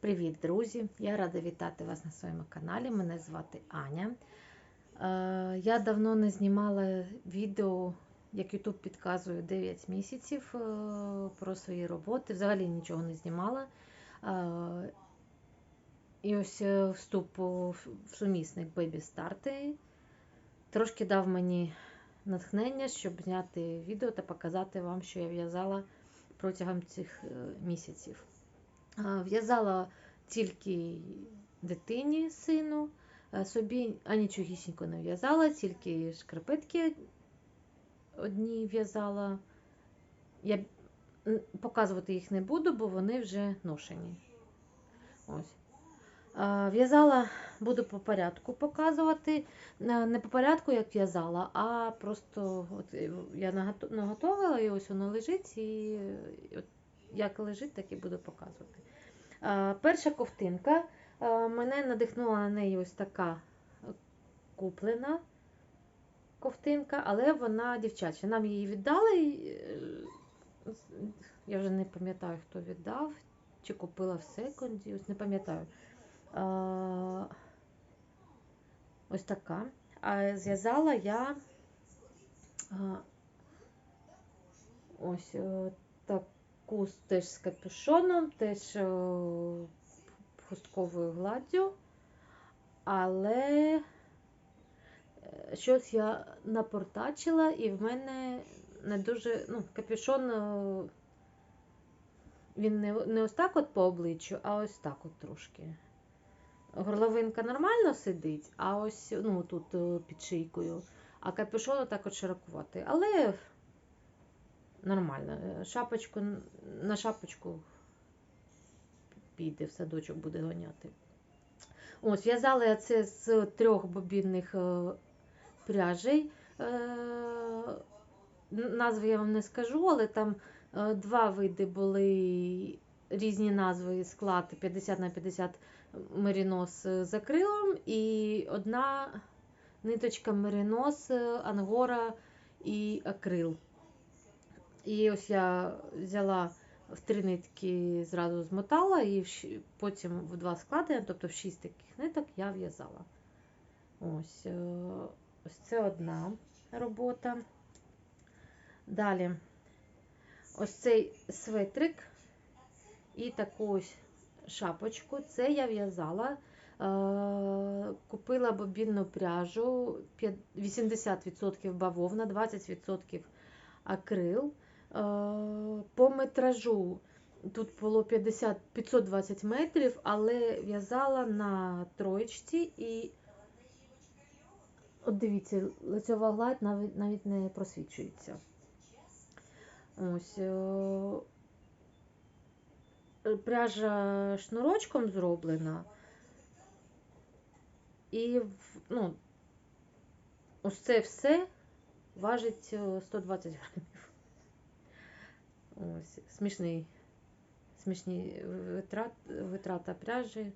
Привіт, друзі! Я рада вітати вас на своєму каналі. Мене звати Аня. Е, Я давно не знімала відео, як YouTube підказує 9 місяців е, про свої роботи. Взагалі нічого не знімала. Е, І ось вступ в сумісник Baby Start трошки дав мені натхнення, щоб зняти відео та показати вам, що я в'язала протягом цих місяців. А, В'язала тільки дитині, сину, а собі анічогісінько не в'язала, тільки шкарпетки одні в'язала. Я показувати їх не буду, бо вони вже ношені. Ось. В'язала, буду по порядку показувати. Е, Не по порядку, як в'язала, а просто от е, я наготовила і ось воно лежить, і е, от як лежить, так і буду показувати. Перша ковтинка. Мене надихнула на неї ось така куплена ковтинка, але вона дівчача. Нам її віддали. е, Я вже не пам'ятаю, хто віддав, чи купила в секунді, ось не пам'ятаю. Ось така. А зв'язала я ось е, таку теж з капюшоном, теж е, хустковою гладдю, але е, щось я напортачила, і в мене не дуже. Ну, капюшон е, він не, не ось так от по обличчю, а ось так от трошки. Горловинка нормально сидить, а ось ну, тут під шийкою, а капюшон так от широкуватий. Але нормально. Шапочку, на шапочку піде, в садочок буде гоняти. Ось, в'язала я це з трьох бобінних е, пряжей. Е, Назви я вам не скажу, але там е, два види були різні назви склад 50 на 50 мерінос з акрилом і одна ниточка мерінос, е, ангора і акрил. І ось я взяла в три нитки, зразу змотала, і потім в два склади, тобто в шість таких ниток я в'язала. Ось, е, ось це одна робота. Далі ось цей светрик і таку ось шапочку. Це я в'язала. Е, Купила бобінну пряжу 80% бавовна, 20% акрил. Е, По метражу тут було 50, 520 метрів, але в'язала на троєчці і от дивіться, лицьова гладь навіть, навіть не просвічується. Ось. е, Пряжа шнурочком зроблена. І ну, ось це все важить е, 120 грамів. Ось, смішний, смішні витрат, витрата пряжі.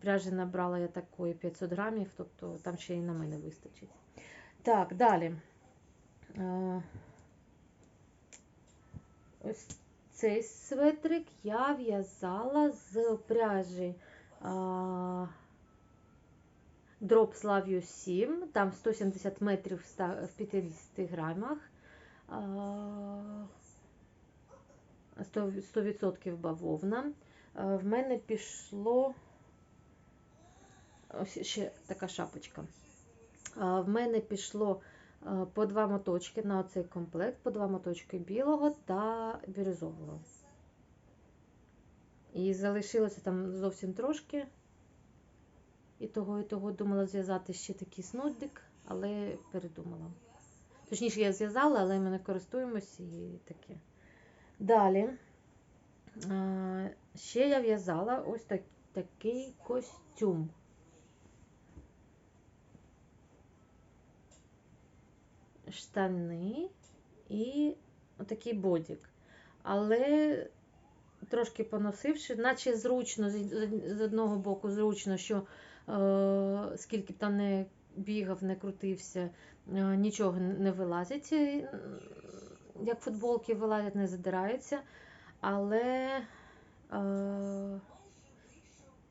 Пряжі набрала я такої 500 грамів, тобто там ще і на мене вистачить. Так, далі. Е, Ось цей светрик я в'язала з пряжі Drop Slavio 7, там 170 метрів в 50 грамах. А, 100%, 100% бавовна. В мене пішло ось ще така шапочка. В мене пішло по два моточки на цей комплект, по два моточки білого та бірюзового. І залишилося там зовсім трошки. І того, і того думала зв'язати ще такий снудик, але передумала. Точніше, я зв'язала, але ми не користуємося і таке. Далі. Ще я в'язала ось так, такий костюм. Штани і отакий бодік. Але трошки поносивши, наче зручно, з, одного боку зручно, що е, скільки б там не бігав, не крутився, е, нічого не вилазить, як футболки вилазять, не задираються. Але е,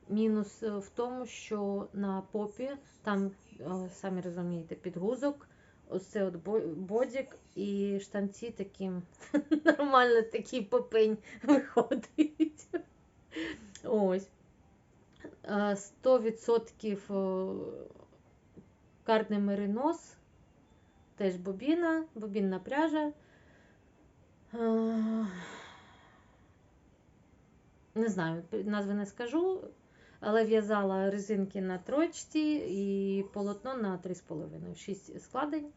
мінус е, в тому, що на попі там, е, самі розумієте, підгузок, ось це от бодік і штанці таким нормально такий попень виходить. Ось. Е, 100% е, карний меринос, теж бобіна, бобінна пряжа. Е, Не знаю, назви не скажу, але в'язала резинки на троєчці і полотно на 3,5. 6 складень.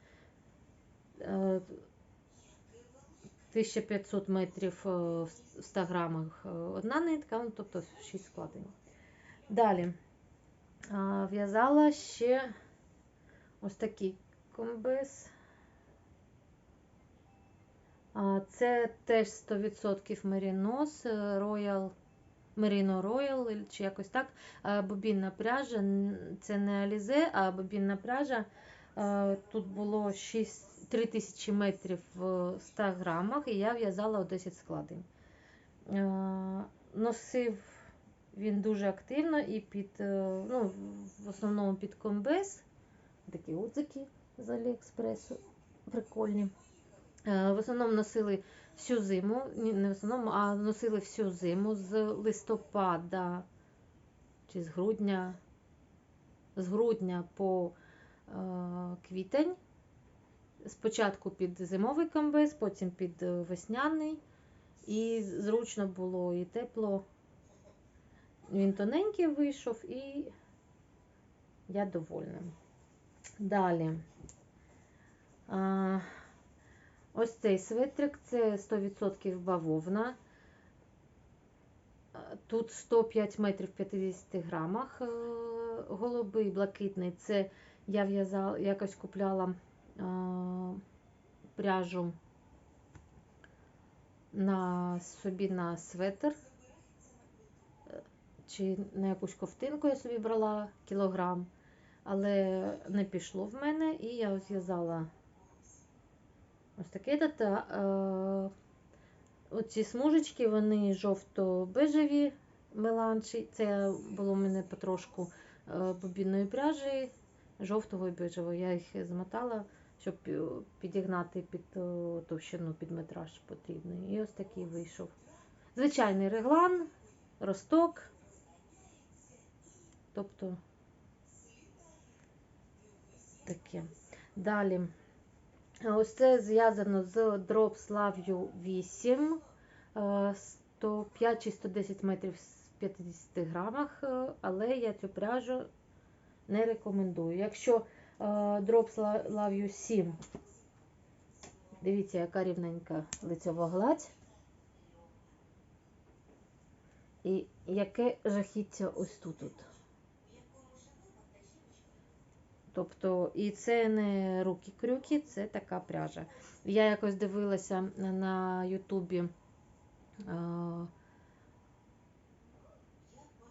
Е, 1500 метрів е, в 100 грамах е, одна нитка, ну, тобто 6 складень. Далі в'язала ще ось такий комбез. Це теж 100% мерінос, Royal, Merino Royal, чи якось так. Бобінна пряжа, це не Alize, а бобінна пряжа. Тут було 6, 3000 метрів в 100 грамах, і я в'язала у 10 складень. Носив він дуже активно і під, е, ну, в основному під комбез. Такі отзики з Аліекспресу. Прикольні. Е, В основному носили всю зиму, не в основному, а носили всю зиму з листопада чи з грудня, з грудня по е, квітень. Спочатку під зимовий комбез, потім під е, весняний. І зручно було і тепло. Він тоненький вийшов, і я довольна. Далі. А, ось цей светрик це 100% бавовна. Тут 105 метрів 50 грамах. Е, Голубий, блакитний. Це я в'язала, якось купляла а, пряжу на собі на светр. Е, Чи на якусь ковтинку я собі брала кілограм, але не пішло в мене, і я зв'язала ось таке дата. Е, Оці смужечки, вони жовто-бежеві меланжі. Це було в мене потрошку е, бобінної пряжі, жовтого і бежевого. Я їх змотала, щоб підігнати під е, товщину, під метраж потрібний. І ось такий вийшов. Звичайний реглан, росток. Тобто таке. Далі. Ось це зв'язано з Love You 8, е, 105 чи 110 метрів з 50 грамах, е, але я цю пряжу не рекомендую. Якщо е, Love You 7, дивіться, яка рівненька лицьова гладь. І яке жахіття ось тут. -от. Тобто, і це не руки-крюки, це така пряжа. Я якось дивилася на Ютубі е,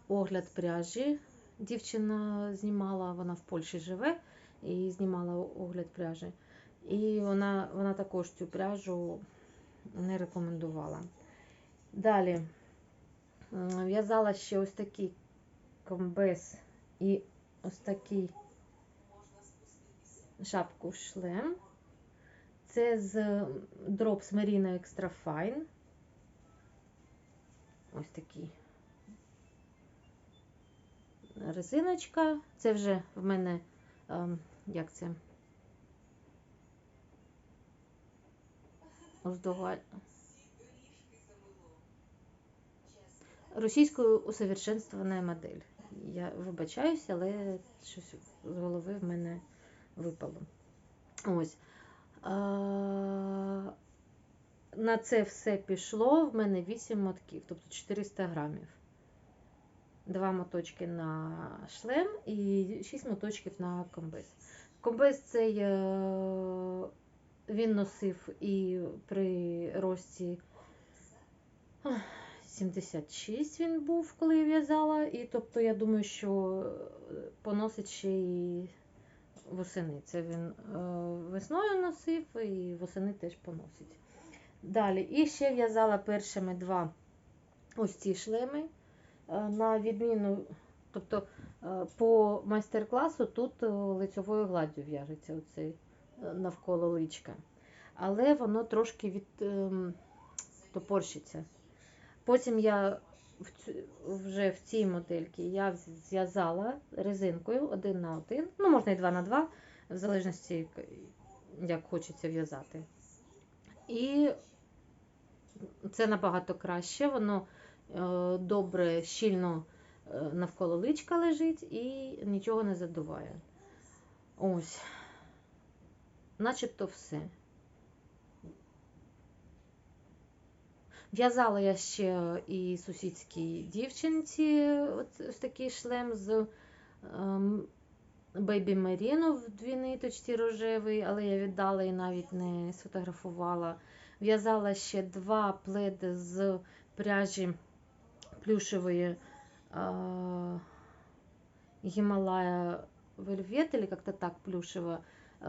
огляд пряжі. Дівчина знімала, вона в Польщі живе і знімала огляд пряжі. І вона, вона також цю пряжу не рекомендувала. Далі в'язала ще ось такий комбез і ось такий шапку шлем. Це з Drops Merino Extra Fine. Ось такий. Резиночка. Це вже в мене, ем, як це? Оздога... Російською усовершенствована модель. Я вибачаюся, але щось з голови в мене випало. Ось. На це все пішло. В мене 8 мотків, тобто 400 грамів. Два моточки на шлем і 6 моточків на комбез. Комбез цей він носив і при рості 76 він був, коли я в'язала. І тобто я думаю, що поносить ще і восени. Це він е, весною носив і восени теж поносить. Далі. І ще в'язала першими два ось ці шлеми. Е, На відміну Тобто е, по майстер-класу тут лицьовою гладдю в'яжеться оцей навколо личка. Але воно трошки від ем, топорщиться. Потім я вже в цій модельці я зв'язала резинкою один на один, ну можна і два на два, в залежності як хочеться в'язати. І це набагато краще, воно е, добре, щільно е, навколо личка лежить і нічого не задуває. Ось. Начебто все. В'язала я ще і сусідській дівчинці ось, такий шлем з ем, Бейбі Меріно в дві ниточці рожевий, але я віддала і навіть не сфотографувала. В'язала ще два пледи з пряжі плюшевої е, Гімалая Вельвет, или як-то так плюшева. Е,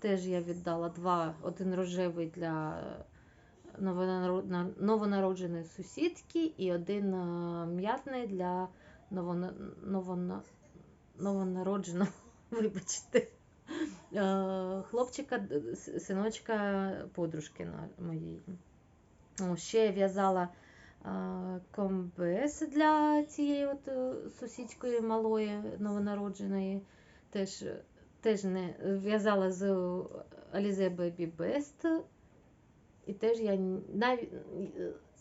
теж я віддала два, один рожевий для новонародженої сусідки і один е, м'ятний для новона, новона, новонародженого, вибачте, е, хлопчика, синочка подружки моєї. Ще в'язала е, комбез для цієї от сусідської малої новонародженої. Теж, теж не в'язала з Alize Baby Best. І теж я навіть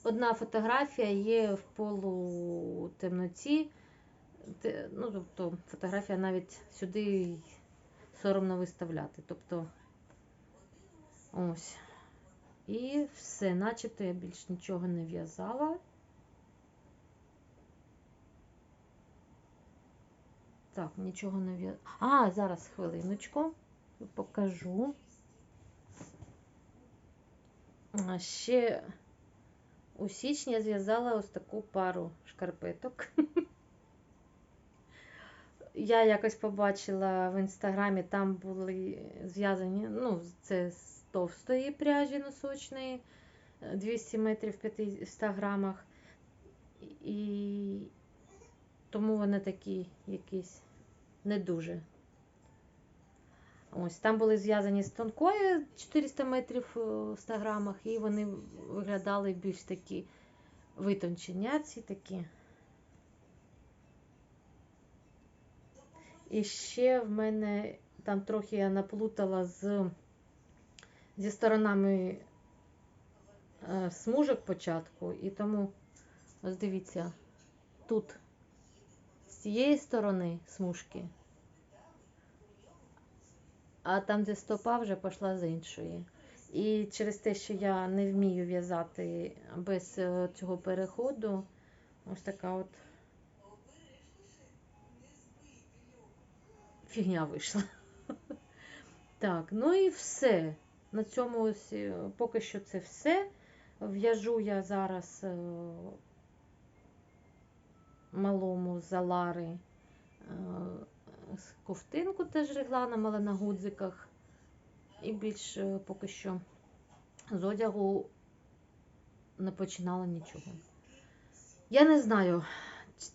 одна фотографія є в полутемноті. Те- Ну, тобто фотографія навіть сюди соромно виставляти. Тобто ось. І все, начебто я більш нічого не в'язала. Так, нічого не в'язала. А, зараз хвилиночку. Покажу. Ще у січні я зв'язала ось таку пару шкарпеток. Я якось побачила в інстаграмі, там були зв'язані, ну, це з товстої пряжі носочної, е, 200 метрів в 500 грамах. І тому вони такі якісь не дуже. Ось там були зв'язані з тонкою 400 метрів е, в 100 грамах, і вони виглядали більш такі витончення, ці такі. І ще в мене там трохи я наплутала з, зі сторонами е, смужок початку, і тому, ось дивіться, тут з цієї сторони смужки, а там, де стопа, вже пішла з іншої. І через те, що я не вмію в'язати без е, цього переходу, ось така от фігня вийшла. Так, ну і все. На цьому ось е, поки що це все. В'яжу я зараз е, малому залари ковтинку теж регланом, але на гудзиках. І більш е, поки що з одягу не починала нічого. Я не знаю,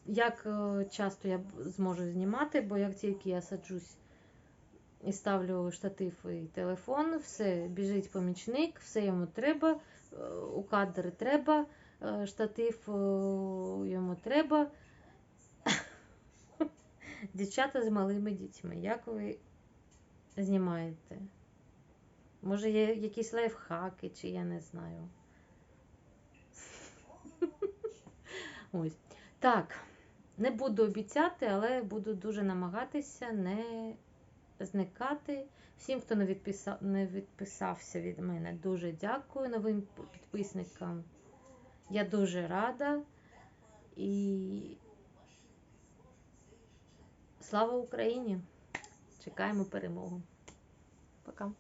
як е, часто я зможу знімати, бо як тільки я саджусь і ставлю штатив і телефон, все біжить помічник, все йому треба, е, у кадри треба, штатив йому треба. Дівчата з малими дітьми, як ви знімаєте? Може, є якісь лайфхаки, чи я не знаю. Ось. Так, не буду обіцяти, але буду дуже намагатися не зникати. Всім, хто не, відписа... не відписався від мене, дуже дякую новим підписникам. Я дуже рада. І слава Україні! Чекаємо перемогу. Пока.